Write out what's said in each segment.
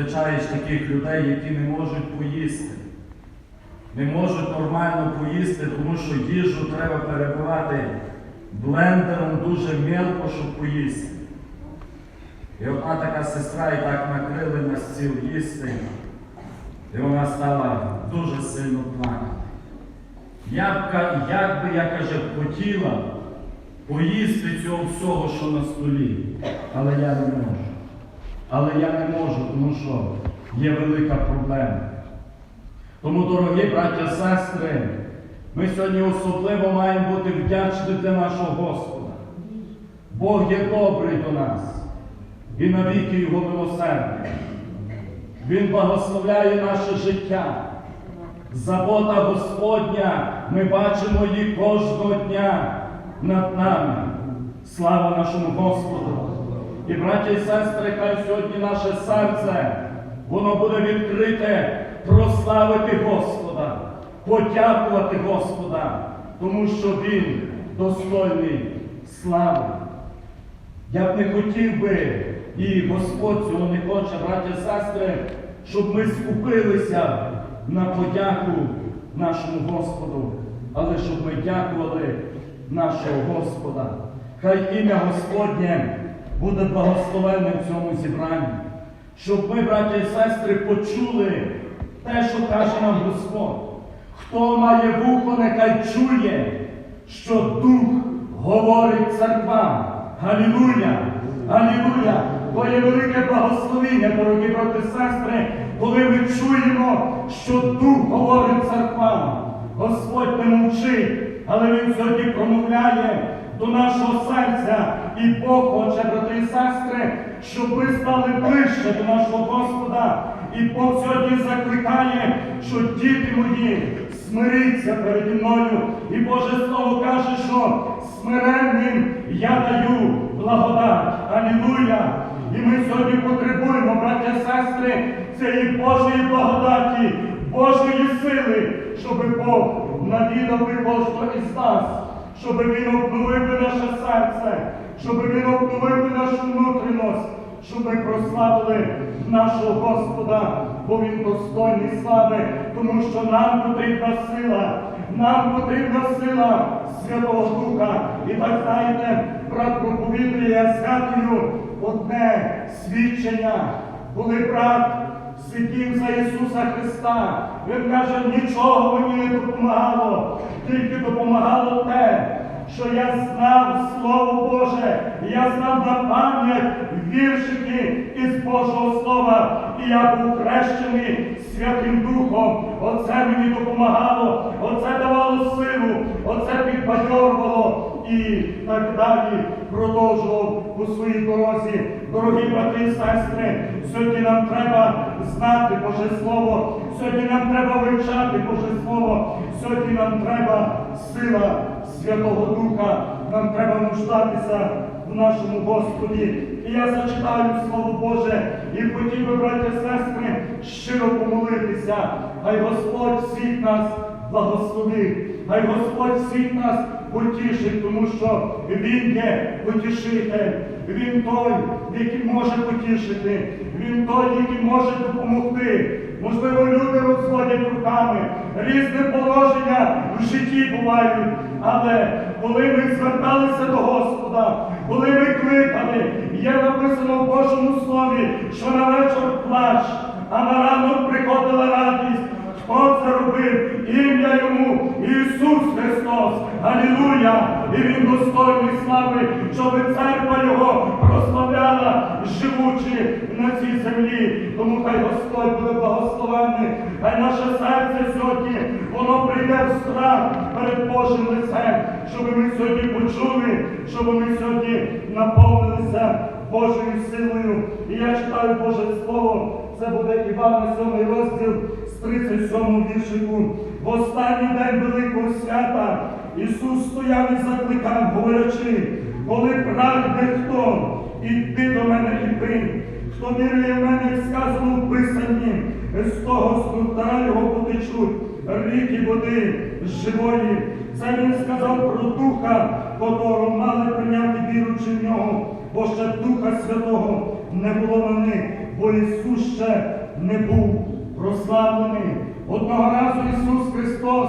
зустрічаєш таких людей, які не можуть поїсти. Не можуть нормально поїсти, тому що їжу треба перебивати блендером дуже мілко, щоб поїсти. І одна така сестра і так накрили на стіл їсти, і вона стала дуже сильно плакати. Я б, як би я каже, хотіла поїсти цього всього, що на столі, але я не можу. Але я не можу, тому що є велика проблема. Тому, дорогі браття сестри, ми сьогодні особливо маємо бути вдячні для нашого Господа. Бог є добрий до нас і навіки Його милосердя. Він благословляє наше життя. Забота Господня, ми бачимо її кожного дня над нами. Слава нашому Господу! І браття і сестри, хай сьогодні наше серце, воно буде відкрите прославити Господа, подякувати Господа, тому що Він достойний слави. Я б не хотів би, і Господь цього не хоче, браття і сестри, щоб ми скупилися на подяку нашому Господу, але щоб ми дякували нашого Господа. Хай ім'я Господнє буде благословенним в цьому зібранні, щоб ми, браття і сестри, почули те, що каже нам Господь. Хто має вухо, нехай чує, що Дух говорить церквам. Галілуя! Галілуя! Бо є велике благословіння, дорогі брати і сестри, коли ми чуємо, що Дух говорить церквам. Господь не мовчить, але Він сьогодні промовляє до нашого серця. І Бог хоче, брати і сестри, щоб ми стали ближче до нашого Господа. І Бог сьогодні закликає, що діти мої, смиріться переді мною. І Боже Слово каже, що смиренним я даю благодать. Алілуя! І ми сьогодні потребуємо, браття сестри, цієї Божої благодаті, Божої сили, щоб Бог навідав кожного із нас, щоб Він обновив наше серце, щоб Він обновив нашу внутрішність, щоб ми прославили нашого Господа, бо Він достойний слави, тому що нам потрібна сила, нам потрібна сила Святого Духа. І так знаєте, брат проповідує, я згадую одне свідчення, коли брат сидів за Ісуса Христа. Він каже, нічого мені не допомагало, тільки допомагало те, що я знав Слово Боже, я знав на пам'ять віршики із Божого Слова, і я був хрещений Святим Духом. Оце мені допомагало, оце давало силу, оце підбадьорувало і так далі продовжував у своїй дорозі. Дорогі брати і сестри, сьогодні нам треба знати Боже Слово, сьогодні нам треба вивчати Боже Слово, сьогодні нам треба сила Святого Духа, нам треба нуждатися в нашому Господі. І я зачитаю Слово Боже і хотів би, браття і сестри, щиро помолитися. Хай Господь всіх нас благословив, хай Господь всіх нас потішить, тому що Він є потішитель, Він той, який може потішити, Він той, який може допомогти. Можливо, люди розводять руками, різне положення в житті бувають, але коли ми зверталися до Господа, коли ми кликали, є написано в Божому Слові, що на вечір плач, а на ранок приходила радість. Хто це робив? Ім'я йому Ісус. Алілуя! І Він достойний слави, щоб церква Його прославляла, живучи на цій землі. Тому хай Господь буде благословенний, хай наше серце сьогодні, воно прийде в страх перед Божим лицем, щоб ми сьогодні почули, щоб ми сьогодні наповнилися Божою силою. І я читаю Боже Слово. Це буде Івана 7 розділ з 37 віршику. В останній день Великого свята Ісус стояв і закликав, говорячи, коли прагне хто, іди до мене і пий. Хто вірує в мене, як сказано в Писанні, з того структара його потечуть ріки води живої. Це він сказав про Духа, котрого мали прийняти віручи в нього, бо ще Духа Святого не було на них бо Ісус ще не був прославлений. Одного разу Ісус Христос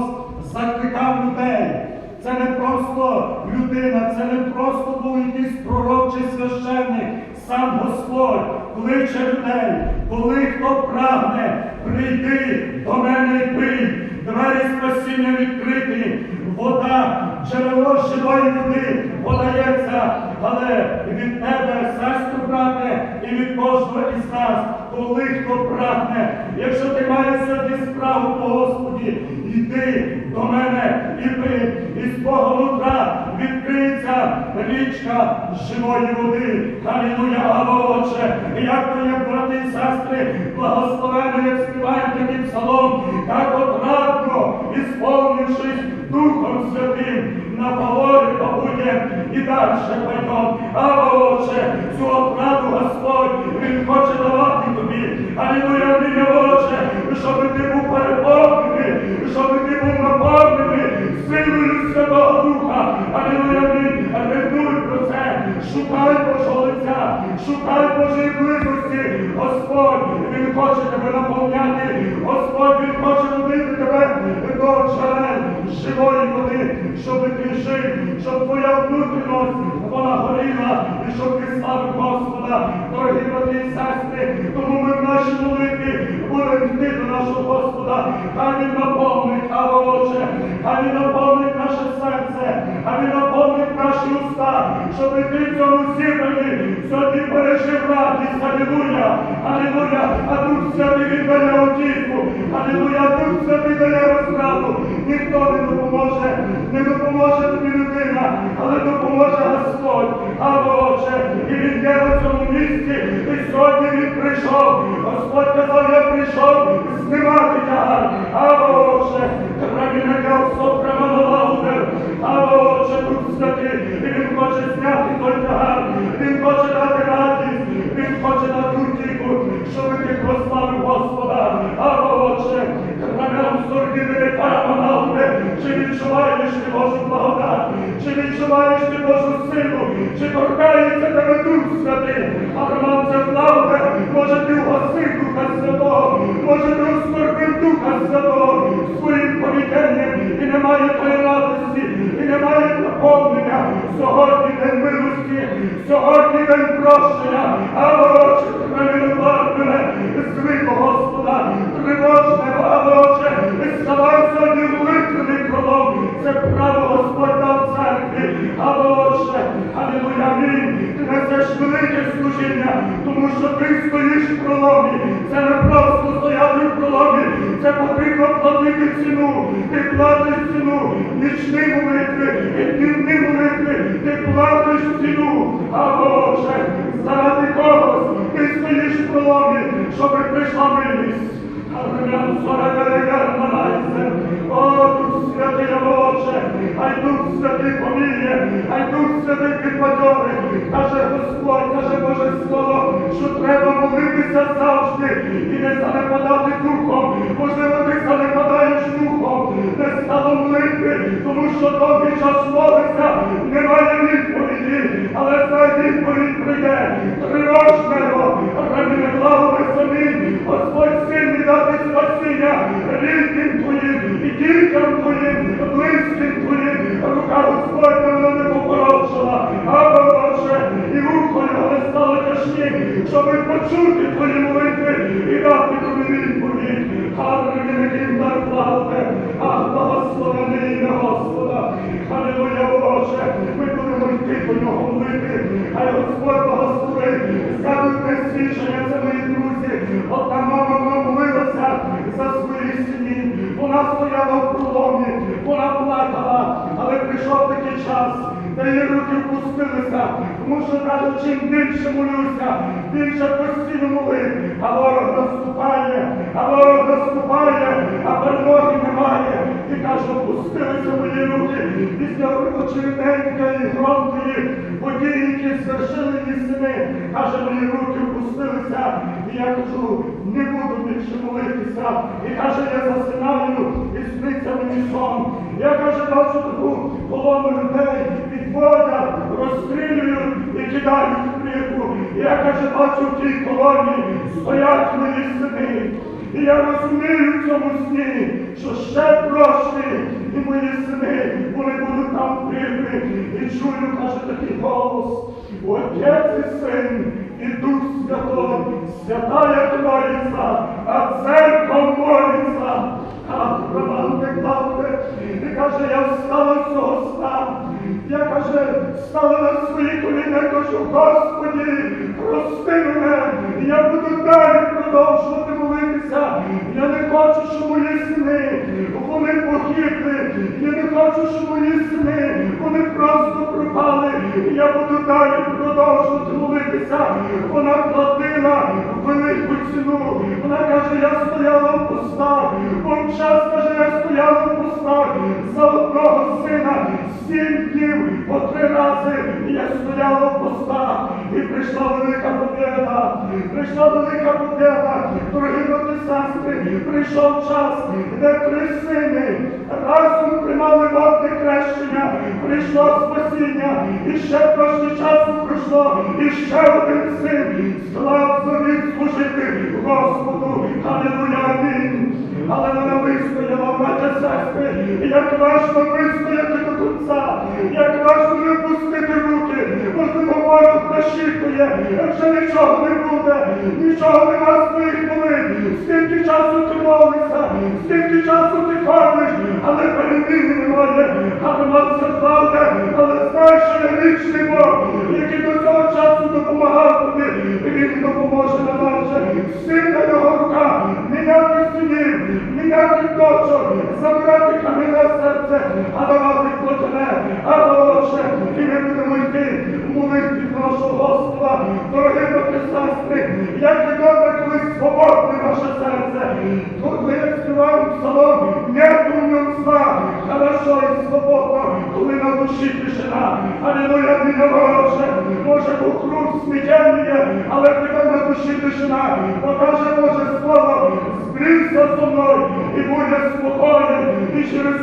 закликав людей. Це не просто людина, це не просто був якийсь пророк чи священник. Сам Господь кличе людей, коли хто прагне, прийди до мене і пий. Двері спасіння відкриті, вода, джерело живої води подається, але від тебе, сестру, брате, і від кожного із нас, коли хто прагне, якщо ти маєш сьогодні справу по Господі, йди до мене і пий, і з Бога нутра відкриється річка живої води. Халілуя, Ава, Отче, як то є, брати і сестри, благословено, як співаємо такий псалом, так отрадно, сповнившись Духом Святим, на поворі побуде і далі пойдем. Шукай Божого лиця, шукай Божої близості. Господь, Він хоче тебе наповняти. Господь, Він хоче водити тебе до джерел живої води, щоб ти жив, щоб твоя внутрішність вона горіла, і щоб ти славив Господа, дорогі брати і сестри, тому ми в нашій молитві будемо йти до нашого Господа, хай він наповнить, а Отче, хай він наповнить наше серце, хай він наповнить наші уста, щоб ти в цьому зібрані сьогодні пережив радість, алілуя, алілуя, а Дух Святий відбере утіху, алілуя, Дух Святий дає розраду, ніхто не допоможе, не допоможе тобі людина, але допоможе Господь, а Боже, і він є на цьому місці, чи торкається тебе Дух Святий, а Роман це правда, може ти вгасив Духа Святого, може ти оскорбив Духа Святого? Своїм повітенням і немає твоєї радості, і немає наповнення. Сьогодні день милості, сьогодні день прощення, а Боже, тому що ти стоїш в проломі, це не просто стояти в проломі, це потрібно платити ціну, ти платиш ціну, нічні молитви, і днівні молитви, ти платиш ціну, а Боже, заради когось ти стоїш в проломі, щоб прийшла милість. О, Дух Святий Боже, хай Дух Святий поміє, хай Дух Святий підбадьорить. Каже Господь, каже Боже Слово, що треба молитися завжди і не занепадати духом. Можливо, ти занепадаєш духом, не стало молитви, тому що довгий час молиться, немає відповіді, але ця відповідь прийде. Тривожного, не благо самі, Господь сильний дати спасіння рідним твоїм і дітям твоїм, близьким твоїм, рука Господь його не стало тяжкі, щоб почути твої молитви і дати тобі відповідь. Халилуя, яким дар слави, а благословений ім'я Господа. Халилуя, Боже, ми будемо йти до нього молити, хай Господь благословить, згадуйте свідчення, це мої друзі. Одна мама молилася за свої сім'ї. Вона стояла в проломі, вона плакала, але прийшов такий час, де її руки тому що каже, чим більше молюся, більше постійно молив, а ворог наступає, а ворог наступає, а перемоги немає. І каже, опустилися мої руки після очереденька і громкої події, які звершили мій сини. Каже, мої руки опустилися, і я кажу, не буду більше молитися. І каже, я засинаю, і сниться мені сон. Я каже, бачу таку колону людей, підводять, розстрілюють і кидають в ріку. Я каже, бачу в тій колоні стоять мої сини. І я розумію в цьому сні, що ще трошки, і мої сини, вони будуть там прийти. І чую, каже такий голос, Отець і син, і Дух Святой, святая Троїця, а церква молиться. А Роман Беклавне, і каже, я встала з цього сна. Я каже, стала на свої коліна, і кажу, Господі, прости мене, я буду далі продовжувати молитися. Я не хочу, щоб мої сини, вони погибли. Я не хочу, щоб мої сини, вони просто пропали. Я буду далі продовжувати молитися. Вона платила велику ціну. Вона каже, я стояла в постах. Бог час каже, я стояла в постах за одного сина сім днів по три рази. І я стояла в постах. І прийшла велика победа. Прийшла велика победа. Дорогі брати сестри, прийшов час, де три сини разом приймали водне хрещення. Прийшло спасіння. І ще трошки часу пройшло. І ще один син склав завіт служити Господу. Алілуя, амінь. Але вона вистояла, браття сестри, як важко вистояти до як важко не пустити руки, можливо, ворог нащікує, якщо нічого не буде, нічого нема своїх молитв, скільки часу ти молишся, скільки часу ти ходиш, але переміни немає, а нема правда, але знаєш, я вічний Бог, який до цього часу допомагав тобі, він допоможе на надальше. Сильна його рука, міняти синів, міняти дочок, забрати кам'яне серце, а давати плотне, а молодше, і ми будемо йти. В молитві до нашого Господа, дорогі брати сестри, як і добре, коли свободне наше серце, коли я співаю псалом, в ньому сна, хорошо і свободно, коли на душі тишина, алілуя, не молодше, може був круг сміттєння, але тебе на душі тишина, покаже Боже Слово, збрівся зо мною, і буде спокоєн, і через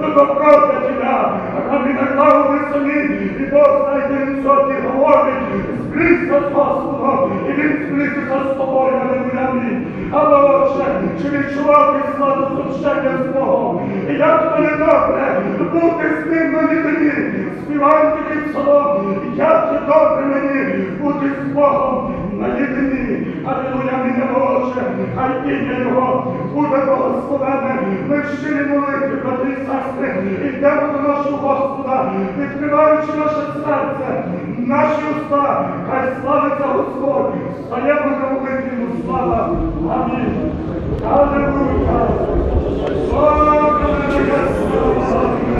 до доброти тебя. А наклав ви самі, і Бог знайде він сьогодні говорить, збрівся з Господом, і він збрівся з тобою, алілуя, амінь. Але отже, чи відчував ти сладу зрушення з Богом? І як то не добре, бути з ним на віддані, співаємо такий псалом, як це добре мені бути з Богом на єдині. Алілуя, мій Боже, хай ім'я Його буде благословене. Ми вчили молитві про сестри, царство, йдемо до нашого Господа, відкриваючи наше серце, наші уста, хай славиться Господь, а я буду Йому слава. Амінь. Аллилуйя. Слава Богу.